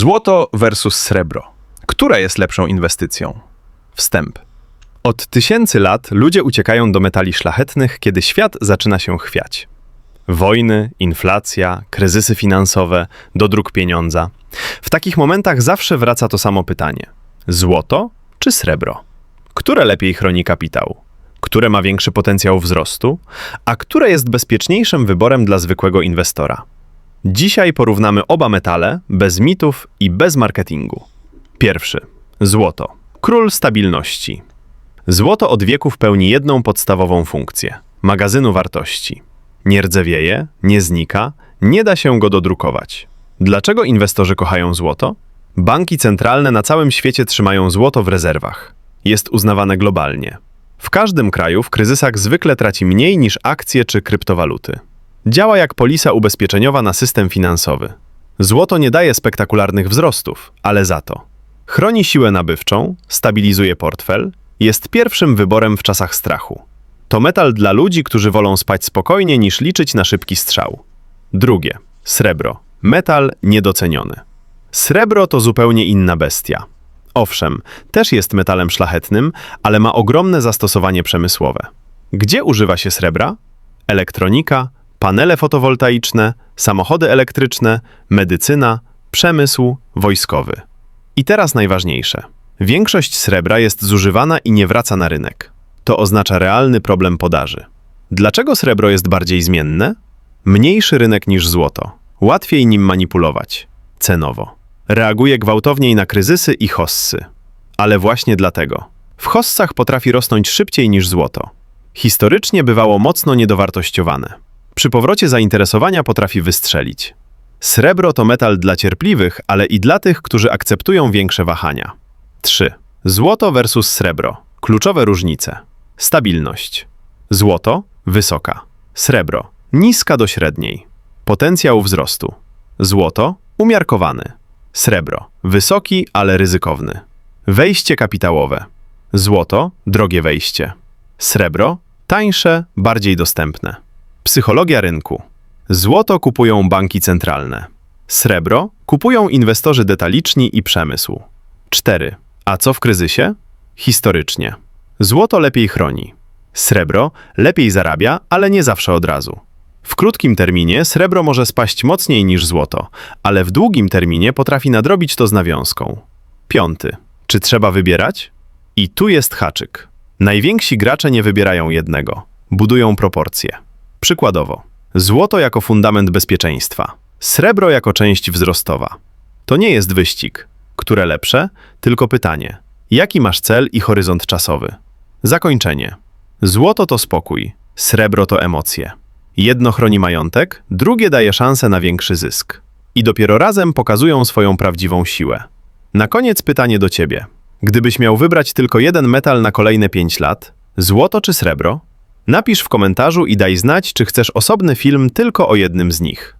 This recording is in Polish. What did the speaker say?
Złoto versus srebro. Która jest lepszą inwestycją? Wstęp. Od tysięcy lat ludzie uciekają do metali szlachetnych, kiedy świat zaczyna się chwiać. Wojny, inflacja, kryzysy finansowe, dodruk pieniądza. W takich momentach zawsze wraca to samo pytanie: złoto czy srebro? Które lepiej chroni kapitał? Które ma większy potencjał wzrostu? A które jest bezpieczniejszym wyborem dla zwykłego inwestora? Dzisiaj porównamy oba metale bez mitów i bez marketingu. Pierwszy złoto król stabilności. Złoto od wieków pełni jedną podstawową funkcję magazynu wartości. Nie rdzewieje, nie znika, nie da się go dodrukować. Dlaczego inwestorzy kochają złoto? Banki centralne na całym świecie trzymają złoto w rezerwach. Jest uznawane globalnie. W każdym kraju w kryzysach zwykle traci mniej niż akcje czy kryptowaluty. Działa jak polisa ubezpieczeniowa na system finansowy. Złoto nie daje spektakularnych wzrostów, ale za to chroni siłę nabywczą, stabilizuje portfel, jest pierwszym wyborem w czasach strachu. To metal dla ludzi, którzy wolą spać spokojnie niż liczyć na szybki strzał. Drugie srebro metal niedoceniony. Srebro to zupełnie inna bestia. Owszem, też jest metalem szlachetnym, ale ma ogromne zastosowanie przemysłowe. Gdzie używa się srebra? Elektronika, panele fotowoltaiczne, samochody elektryczne, medycyna, przemysł, wojskowy. I teraz najważniejsze. Większość srebra jest zużywana i nie wraca na rynek. To oznacza realny problem podaży. Dlaczego srebro jest bardziej zmienne? Mniejszy rynek niż złoto. Łatwiej nim manipulować. Cenowo. Reaguje gwałtowniej na kryzysy i hossy. Ale właśnie dlatego. W hossach potrafi rosnąć szybciej niż złoto. Historycznie bywało mocno niedowartościowane. Przy powrocie zainteresowania potrafi wystrzelić. Srebro to metal dla cierpliwych, ale i dla tych, którzy akceptują większe wahania. 3. Złoto versus srebro. Kluczowe różnice. Stabilność. Złoto wysoka. Srebro niska do średniej. Potencjał wzrostu. Złoto umiarkowany. Srebro wysoki, ale ryzykowny. Wejście kapitałowe. Złoto drogie wejście. Srebro tańsze, bardziej dostępne. Psychologia rynku. Złoto kupują banki centralne. Srebro kupują inwestorzy detaliczni i przemysł. 4. A co w kryzysie? Historycznie. Złoto lepiej chroni. Srebro lepiej zarabia, ale nie zawsze od razu. W krótkim terminie srebro może spaść mocniej niż złoto, ale w długim terminie potrafi nadrobić to z nawiązką. Piąty. Czy trzeba wybierać? I tu jest haczyk. Najwięksi gracze nie wybierają jednego. Budują proporcje. Przykładowo, złoto jako fundament bezpieczeństwa, srebro jako część wzrostowa. To nie jest wyścig. Które lepsze? Tylko pytanie. Jaki masz cel i horyzont czasowy? Zakończenie. Złoto to spokój, srebro to emocje. Jedno chroni majątek, drugie daje szansę na większy zysk. I dopiero razem pokazują swoją prawdziwą siłę. Na koniec pytanie do ciebie. Gdybyś miał wybrać tylko jeden metal na kolejne 5 lat, złoto czy srebro? Napisz w komentarzu i daj znać, czy chcesz osobny film tylko o jednym z nich.